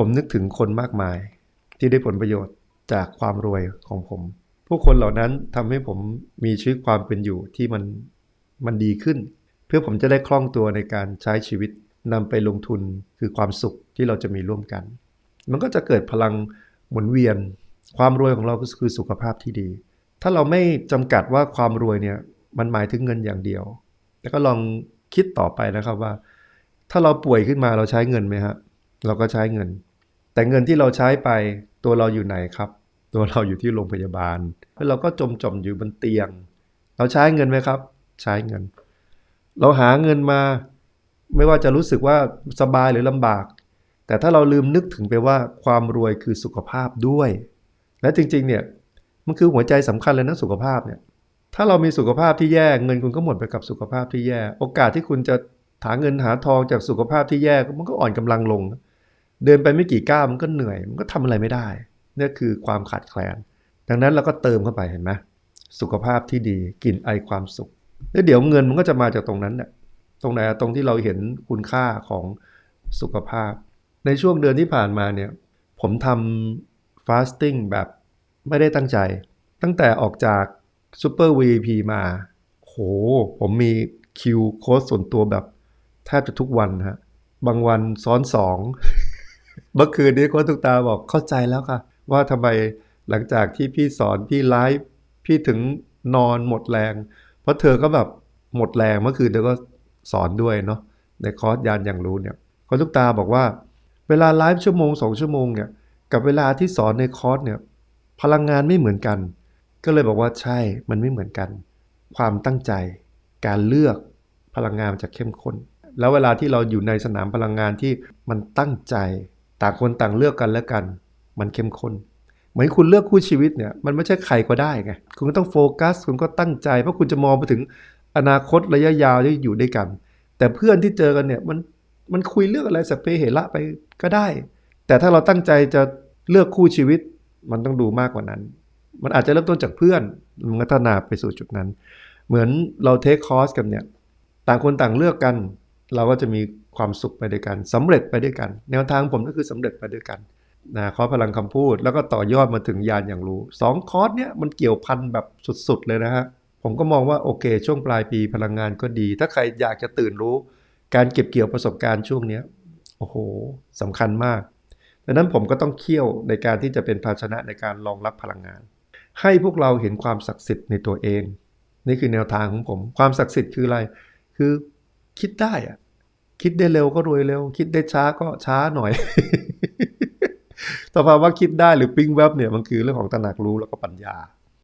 ผมนึกถึงคนมากมาย ที่ได้ผลประโยชน์จากความรวยของผม ผู้คนเหล่านั้นทำให้ผมมีชีวิตความเป็นอยู่ที่มันมันดีขึ้น เพื่อผมจะได้คล่องตัวในการใช้ชีวิตนำไปลงทุนคือความสุขที่เราจะมีร่วมกัน มันก็จะเกิดพลังหมุนเวียน ความรวยของเราก็คือสุขภาพที่ดี ถ้าเราไม่จำกัดว่าความรวยเนี่ยมันหมายถึงเงินอย่างเดียวแล้วก็ลองคิดต่อไปนะครับว่า ถ้าเราป่วยขึ้นมาเราใช้เงินไหมฮะเราก็ใช้เงิน แต่เงินที่เราใช้ไปตัวเราอยู่ไหนครับ ตัวเราอยู่ที่โรงพยาบาล แล้วเราก็จมจมอยู่บนเตียง เราใช้เงินไหมครับ ใช้เงิน เราหาเงินมา ไม่ว่าจะรู้สึกว่าสบายหรือลำบาก แต่ถ้าเราลืมนึกถึงไปว่าความรวยคือสุขภาพด้วย และจริงๆเนี่ยมันคือหัวใจสำคัญเลยนะสุขภาพเนี่ยถ้าเรามีสุขภาพที่แย่เงินคุณก็หมดไปกับสุขภาพที่แย่ โอกาสที่คุณจะหาเงินหาทองจากสุขภาพที่แย่มันก็อ่อนกำลังลง เดินไปไม่กี่ก้าวมันก็เหนื่อยมันก็ทำอะไรไม่ได้นี่คือความขาดแคลน ดังนั้นเราก็เติมเข้าไปเห็นไหมสุขภาพที่ดีกลิ่นไอความสุขแล้วเดี๋ยวเงินมันก็จะมาจากตรงนั้นเนี่ยตรงไหนตรงที่เราเห็นคุณค่าของสุขภาพ ในช่วงเดือนที่ผ่านมาเนี่ยผมทำฟาสติ้งแบบไม่ได้ตั้งใจ ตั้งแต่ออกจากซูเปอร์ VIP มาโหผมมีคิวโค้ดส่วนตัวแบบแทบจะทุกวันฮะบางวันซ้อนสอง เมื่อคืนนี้โค้ชตุกตาบอกเข้าใจแล้วค่ะ ว่าทำไมหลังจากที่พี่สอนพี่ไลฟ์พี่ถึงนอนหมดแรง เพราะเธอก็แบบหมดแรงเมื่อคืนเธอก็สอนด้วยเนาะในคอร์สยานอย่างรู้เนี่ยโค้ชตุกตาบอกว่า เวลาไลฟ์ชั่วโมงสองชั่วโมงเนี่ยกับเวลาที่สอนในคอร์สเนี่ยพลังงานไม่เหมือนกัน ก็เลยบอกว่าใช่มันไม่เหมือนกัน ความตั้งใจ การเลือกพลังงานจะเข้มข้นแล้วเวลาที่เราอยู่ในสนามพลังงานที่มันตั้งใจ ต่างคนต่างเลือกกันแล้วกัน มันเข้มข้นเหมือนคุณเลือกคู่ชีวิตเนี่ยมันไม่ใช่ใครก็ได้ไงคุณก็ต้องโฟกัส คุณก็ตั้งใจ เพราะคุณจะมองไปถึงอนาคตระยะยาวที่อยู่ด้วยกัน แต่เพื่อนที่เจอกันเนี่ยมันมันคุยเรื่องอะไรสัพเพเหระไปก็ได้ แต่ถ้าเราตั้งใจจะเลือกคู่ชีวิตมันต้องดูมากกว่านั้น มันอาจจะเริ่มต้นจากเพื่อนมันพัฒนาไปสู่จุดนั้น เหมือนเราเทคคอร์สกันเนี่ย ต่างคนต่างเลือกกัน เราก็จะมีความสุขไปด้วยกันสำเร็จไปด้วยกัน แนวทางผมก็คือสำเร็จไปด้วยกันนะคอพลังคำพูดแล้วก็ต่อยอดมาถึงยานอย่างรู้สองคอร์สเนี่ยมันเกี่ยวพันแบบสุดๆเลยนะฮะผมก็มองว่าโอเค ช่วงปลายปีพลังงานก็ดี ถ้าใครอยากจะตื่นรู้ การเก็บเกี่ยวประสบการณ์ช่วงเนี้ยโอ้โหสำคัญมากดังนั้นผมก็ต้องเคี่ยวในการที่จะเป็นภาชนะในการรองรับพลังงาน ให้พวกเราเห็นความศักดิ์สิทธิ์ในตัวเอง นี่คือแนวทางของผม ความศักดิ์สิทธิ์คืออะไร คือ คิดได้อะคิดได้เร็วก็รวยเร็ว คิดได้ช้าก็ช้าหน่อยสภาวะคิดได้หรือปิ้งแวบเนี่ยมันคือเรื่องของตระหนักรู้แล้วก็ปัญญา